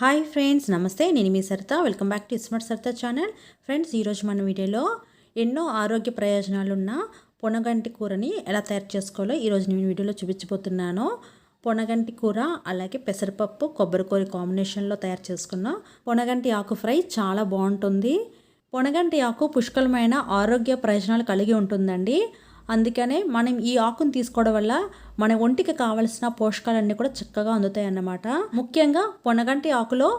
Hi friends నమస్తే. నేను మీ Saritha. Welcome back to smart Saritha channel. Friends ఈరోజు మన వీడియోలో ఎన్నో ఆరోగ్య ప్రయోజనాలున్న పొనగంటి కూరని ఎలా తయారు చేసుకోవాలో ఈరోజు నేను వీడియోలో చూపించబోతున్నాను. పొనగంటి కూర అలాగే పెసరపప్పు కొబ్బరికూర కాంబినేషన్లో తయారు చేసుకున్న పొనగంటి ఆకు ఫ్రై చాలా బాగుంటుంది. పొనగంటి ఆకు పుష్కలమైన ఆరోగ్య ప్రయోజనాలు కలిగి ఉంటుందండి. అందుకనే మనం ఈ ఆకును తీసుకోవడం వల్ల మన ఒంటికి కావలసిన పోషకాలన్నీ కూడా చక్కగా అందుతాయి అన్నమాట ముఖ్యంగా పొనగంటి ఆకులో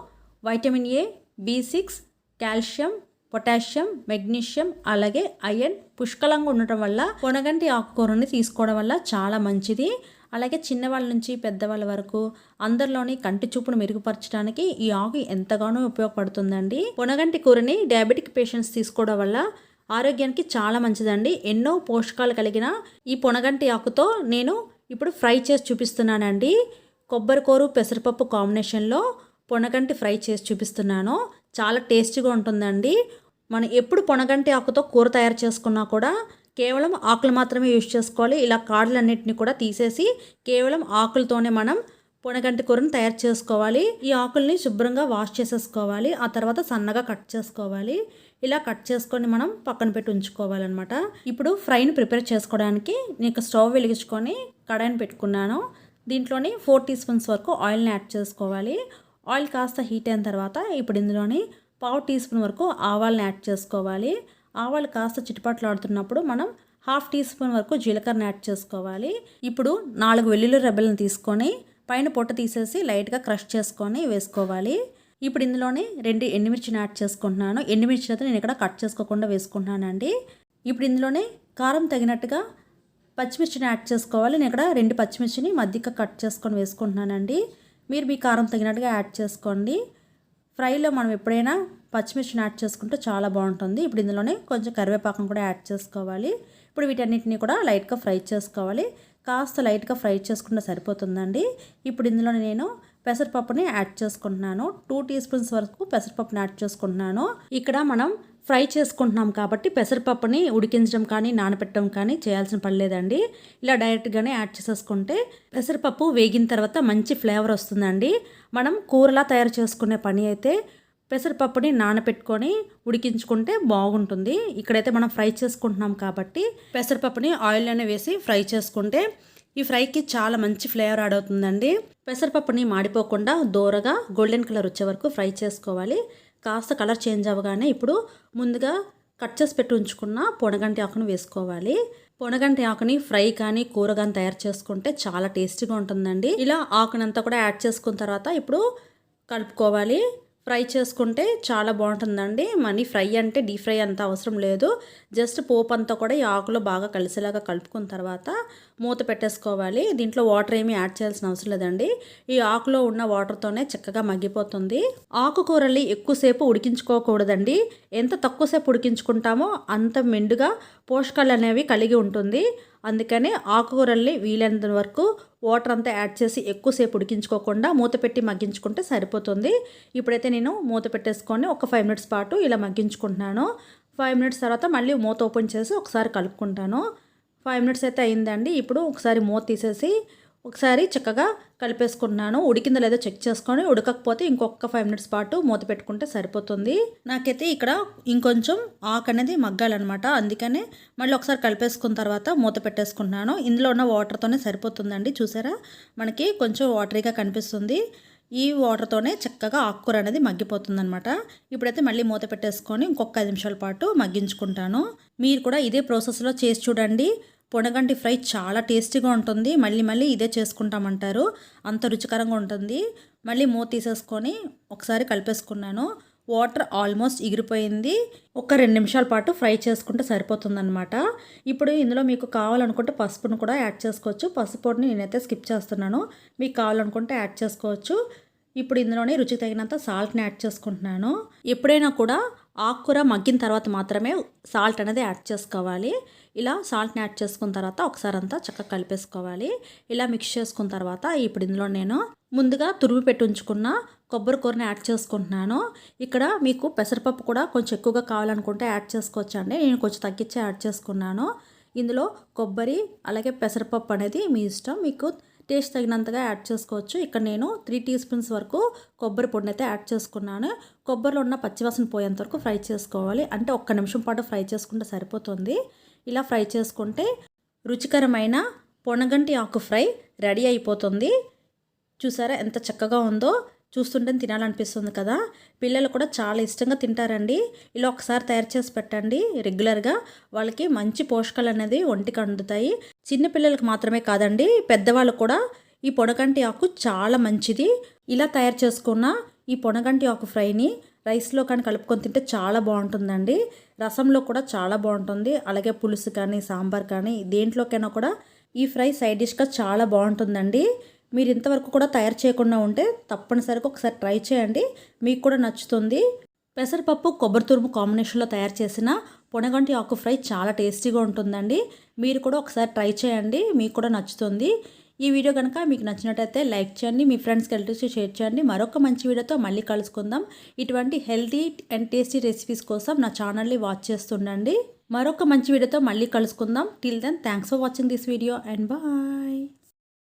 vitamin A B six calcium potassium magnesium అలాగే ఐరన్ పుష్కలంగా ఉండటం వల్ల పొనగంటి ఆకుకూరని తీసుకోవడం వల్ల చాలా మంచిది. అలాగే చిన్నవాళ్ళ నుంచి పెద్దవాళ్ళ వరకు అందరిలోని కంటి చూపును మెరుగుపరచడానికి ఈ ఆకు ఎంతగానో ఉపయోగపడుతుందండి. పొనగంటి కూరని డయాబెటిక్ పేషెంట్స్ తీసుకోవడం వల్ల ఆరోగ్యానికి చాలా మంచిదండి. ఎన్నో పోషకాలు కలిగిన ఈ పొనగంటి ఆకుతో నేను ఇప్పుడు ఫ్రై చేసి చూపిస్తున్నానండి. కొబ్బరికూరు పెసరపప్పు కాంబినేషన్లో పొనగంటి ఫ్రై చేసి చూపిస్తున్నాను. చాలా టేస్టీగా ఉంటుందండి. మనం ఎప్పుడు పొనగంటి ఆకుతో కూర తయారు చేసుకున్నా కూడా కేవలం ఆకులు మాత్రమే యూజ్ చేసుకోవాలి. ఇలా కాడలన్నింటినీ కూడా తీసేసి కేవలం ఆకులతోనే మనం పొనగంటి కూరను తయారు చేసుకోవాలి. ఈ ఆకుల్ని శుభ్రంగా వాష్ చేసేసుకోవాలి. ఆ తర్వాత సన్నగా కట్ చేసుకోవాలి. ఇలా కట్ చేసుకొని మనం పక్కన పెట్టి ఉంచుకోవాలన్నమాట. ఇప్పుడు ఫ్రైని ప్రిపేర్ చేసుకోవడానికి నేను స్టవ్ వెలిగించుకొని కడాయిని పెట్టుకున్నాను. దీంట్లోని ఫోర్ టీ స్పూన్స్ వరకు ఆయిల్ని యాడ్ చేసుకోవాలి. ఆయిల్ కాస్త హీట్ అయిన తర్వాత ఇప్పుడు ఇందులోని పావు టీ స్పూన్ వరకు ఆవాల్ని యాడ్ చేసుకోవాలి. ఆవాలు కాస్త చిటిపట్లు ఆడుతున్నప్పుడు మనం హాఫ్ టీ స్పూన్ వరకు జీలకర్రని యాడ్ చేసుకోవాలి. ఇప్పుడు నాలుగు వెల్లుల్లి రెబ్బలను తీసుకొని పైన పొట్ట తీసేసి లైట్గా క్రష్ చేసుకొని వేసుకోవాలి. ఇప్పుడు ఇందులోనే రెండు ఎండుమిర్చిని యాడ్ చేసుకుంటున్నాను. ఎండుమిర్చిని అయితే నేను ఇక్కడ కట్ చేసుకోకుండా వేసుకుంటున్నానండి. ఇప్పుడు ఇందులోనే కారం తగినట్టుగా పచ్చిమిర్చిని యాడ్ చేసుకోవాలి. నేను ఇక్కడ రెండు పచ్చిమిర్చిని మధ్యగా కట్ చేసుకొని వేసుకుంటున్నానండి. మీరు మీ కారం తగినట్టుగా యాడ్ చేసుకోండి. ఫ్రైలో మనం ఎప్పుడైనా పచ్చిమిర్చిని యాడ్ చేసుకుంటే చాలా బాగుంటుంది. ఇప్పుడు ఇందులోనే కొంచెం కరివేపాకం కూడా యాడ్ చేసుకోవాలి. ఇప్పుడు వీటన్నిటిని కూడా లైట్గా ఫ్రై చేసుకోవాలి. కాస్త లైట్గా ఫ్రై చేసుకుంటే సరిపోతుందండి. ఇప్పుడు ఇందులోనే నేను పెసరపప్పుని యాడ్ చేసుకుంటున్నాను. టూ టీ స్పూన్స్ వరకు పెసరపప్పుని యాడ్ చేసుకుంటున్నాను. ఇక్కడ మనం ఫ్రై చేసుకుంటున్నాం కాబట్టి పెసరపప్పుని ఉడికించడం కానీ నానపెట్టడం కానీ చేయాల్సిన పని లేదండి. ఇలా డైరెక్ట్గానే యాడ్ చేసేసుకుంటే పెసరపప్పు వేగిన తర్వాత మంచి ఫ్లేవర్ వస్తుందండి. మనం కూరలా తయారు చేసుకునే పని అయితే పెసరపప్పుని నానబెట్టుకొని ఉడికించుకుంటే బాగుంటుంది. ఇక్కడైతే మనం ఫ్రై చేసుకుంటున్నాం కాబట్టి పెసరపప్పుని ఆయిల్లోనే వేసి ఫ్రై చేసుకుంటే ఈ ఫ్రైకి చాలా మంచి ఫ్లేవర్ యాడ్ అవుతుందండి. పెసరపప్పుని మాడిపోకుండా దూరగా గోల్డెన్ కలర్ వచ్చే వరకు ఫ్రై చేసుకోవాలి. కాస్త కలర్ చేంజ్ అవ్వగానే ఇప్పుడు ముందుగా కట్ చేసి పెట్టి ఉంచుకున్న పొనగంటి ఆకును వేసుకోవాలి. పొనగంటి ఆకుని ఫ్రై కానీ కూర కానీ తయారు చేసుకుంటే చాలా టేస్టీగా ఉంటుందండి. ఇలా ఆకునంతా కూడా యాడ్ చేసుకున్న తర్వాత ఇప్పుడు కలుపుకోవాలి. ఫ్రై చేసుకుంటే చాలా బాగుంటుందండి. మనీ ఫ్రై అంటే డీప్ ఫ్రై అంత అవసరం లేదు. జస్ట్ పోపు అంతా కూడా ఈ ఆకులో బాగా కలిసేలాగా కలుపుకున్న తర్వాత మూత పెట్టేసుకోవాలి. దీంట్లో వాటర్ ఏమీ యాడ్ చేయాల్సిన అవసరం లేదండి. ఈ ఆకులో ఉన్న వాటర్తోనే చక్కగా మగ్గిపోతుంది. ఆకుకూరల్ని ఎక్కువసేపు ఉడికించుకోకూడదండి. ఎంత తక్కువసేపు ఉడికించుకుంటామో అంత మెండుగా పోషకాలు అనేవి కలిగి ఉంటుంది. అందుకనే ఆకుకూరల్ని వీలైనంత వరకు వాటర్ అంతా యాడ్ చేసి ఎక్కువసేపు ఉడికించుకోకుండా మూత పెట్టి మగ్గించుకుంటే సరిపోతుంది. ఇప్పుడైతే నేను మూత పెట్టేసుకొని ఒక ఫైవ్ మినిట్స్ పాటు ఇలా మగ్గించుకుంటున్నాను. ఫైవ్ మినిట్స్ తర్వాత మళ్ళీ మూత ఓపెన్ చేసి ఒకసారి కలుపుకుంటాను. ఫైవ్ మినిట్స్ అయితే అయిందండి. ఇప్పుడు ఒకసారి మూత తీసేసి ఒకసారి చక్కగా కలిపేసుకున్నాను ఉడికిందో లేదో చెక్ చేసుకొని ఉడకకపోతే ఇంకొక ఫైవ్ మినిట్స్ పాటు మూత పెట్టుకుంటే సరిపోతుంది. నాకైతే ఇక్కడ ఇంకొంచెం ఆకు అనేది మగ్గాలన్నమాట. అందుకనే మళ్ళీ ఒకసారి కలిపేసుకున్న తర్వాత మూత పెట్టేసుకున్నాను ఇందులో ఉన్న వాటర్తోనే సరిపోతుందండి. చూసారా? మనకి కొంచెం వాటరీగా కనిపిస్తుంది. ఈ వాటర్తోనే చక్కగా ఆకుకూర అనేది మగ్గిపోతుంది అనమాట ఇప్పుడైతే మళ్ళీ మూత పెట్టేసుకొని ఇంకొక ఐదు నిమిషాల పాటు మగ్గించుకుంటాను. మీరు కూడా ఇదే ప్రాసెస్లో చేసి చూడండి. పొనగంటి ఫ్రై చాలా టేస్టీగా ఉంటుంది. మళ్ళీ మళ్ళీ ఇదే చేసుకుంటామంటారు. అంత రుచికరంగా ఉంటుంది. మళ్ళీ మూత తీసేసుకొని ఒకసారి కలిపేసుకున్నాను. వాటర్ ఆల్మోస్ట్ ఎగిరిపోయింది. ఒక రెండు నిమిషాల పాటు ఫ్రై చేసుకుంటే సరిపోతుందన్నమాట. ఇప్పుడు ఇందులో మీకు కావాలనుకుంటే పసుపును కూడా యాడ్ చేసుకోవచ్చు. పసుపుని నేనైతే స్కిప్ చేస్తున్నాను. మీకు కావాలనుకుంటే యాడ్ చేసుకోవచ్చు. ఇప్పుడు ఇందులోనే రుచికి తగినంత సాల్ట్ని యాడ్ చేసుకుంటున్నాను. ఎప్పుడైనా కూడా ఆకుకూర మగ్గిన తర్వాత మాత్రమే సాల్ట్ అనేది యాడ్ చేసుకోవాలి. ఇలా సాల్ట్ని యాడ్ చేసుకున్న తర్వాత ఒకసారి అంతా చక్కగా కలిపేసుకోవాలి. ఇలా మిక్స్ చేసుకున్న తర్వాత ఇప్పుడు ఇందులో నేను ముందుగా తురుము పెట్టి ఉంచుకున్న కొబ్బరి కూరని యాడ్ చేసుకుంటున్నాను. ఇక్కడ మీకు పెసరపప్పు కూడా కొంచెం ఎక్కువగా కావాలనుకుంటే యాడ్ చేసుకోవచ్చు అండి నేను కొంచెం తగ్గించి యాడ్ చేసుకున్నాను. ఇందులో కొబ్బరి అలాగే పెసరపప్పు అనేది మీ ఇష్టం. మీకు టేస్ట్ తగినంతగా యాడ్ చేసుకోవచ్చు. ఇక్కడ నేను త్రీ టీ స్పూన్స్ వరకు కొబ్బరి పొడిని అయితే యాడ్ చేసుకున్నాను. కొబ్బరిలో ఉన్న పచ్చివాసన పోయేంత వరకు ఫ్రై చేసుకోవాలి. అంటే ఒక్క నిమిషం పాటు ఫ్రై చేసుకుంటే సరిపోతుంది. ఇలా ఫ్రై చేసుకుంటే రుచికరమైన పొనగంటి ఆకు ఫ్రై రెడీ అయిపోతుంది. చూసారా ఎంత చక్కగా ఉందో? చూస్తుంటే తినాలనిపిస్తుంది కదా. పిల్లలు కూడా చాలా ఇష్టంగా తింటారండి. ఇలా ఒకసారి తయారు చేసి పెట్టండి. రెగ్యులర్గా వాళ్ళకి మంచి పోషకాలు అనేది ఒంటికి అందుతాయి. చిన్నపిల్లలకు మాత్రమే కాదండి పెద్దవాళ్ళు కూడా ఈ పొడగంటి ఆకు చాలా మంచిది. ఇలా తయారు చేసుకున్న ఈ పొనగంటి ఆకు ఫ్రైని రైస్లో కానీ కలుపుకొని తింటే చాలా బాగుంటుందండి. రసంలో కూడా చాలా బాగుంటుంది. అలాగే పులుసు కానీ సాంబార్ కానీ దేంట్లోకైనా కూడా ఈ ఫ్రై సైడ్ డిష్గా చాలా బాగుంటుందండి. మీరు ఇంతవరకు కూడా తయారు చేయకుండా ఉంటే తప్పనిసరిగా ఒకసారి ట్రై చేయండి. మీకు కూడా నచ్చుతుంది. పెసరపప్పు కొబ్బరి తురుము కాంబినేషన్లో తయారు చేసిన పొనగంటి ఆకు ఫ్రై చాలా టేస్టీగా ఉంటుందండి. మీరు కూడా ఒకసారి ట్రై చేయండి. మీకు కూడా నచ్చుతుంది. ఈ వీడియో కనుక మీకు నచ్చినట్టయితే లైక్ చేయండి. మీ ఫ్రెండ్స్కి వెళ్ళి షేర్ చేయండి. మరొక మంచి వీడియోతో మళ్ళీ కలుసుకుందాం. ఇటువంటి హెల్తీ అండ్ టేస్టీ రెసిపీస్ కోసం నా ఛానల్ని వాచ్ చేస్తుండండి. మరొక మంచి వీడియోతో మళ్ళీ కలుసుకుందాం. Till then thanks for watching this video and bye